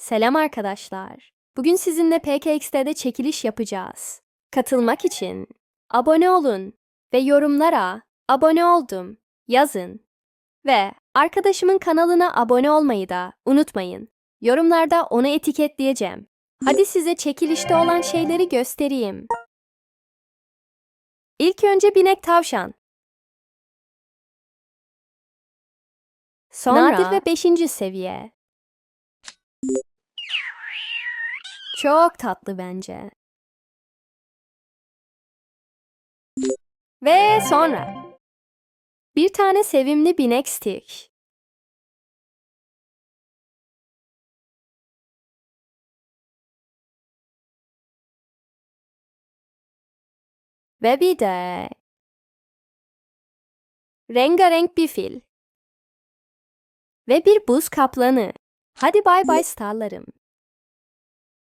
Selam arkadaşlar. Bugün sizinle PKX'de çekiliş yapacağız. Katılmak için abone olun ve yorumlara abone oldum yazın. Ve arkadaşımın kanalına abone olmayı da unutmayın. Yorumlarda onu etiketleyeceğim. Hadi size çekilişte olan şeyleri göstereyim. İlk önce binek tavşan. Sonra nadir ve 5. seviye. Çok tatlı bence. Ve sonra bir tane sevimli binek stick. Ve bir de rengarenk bir fil. Ve bir buz kaplanı. Hadi bay bay starlarım.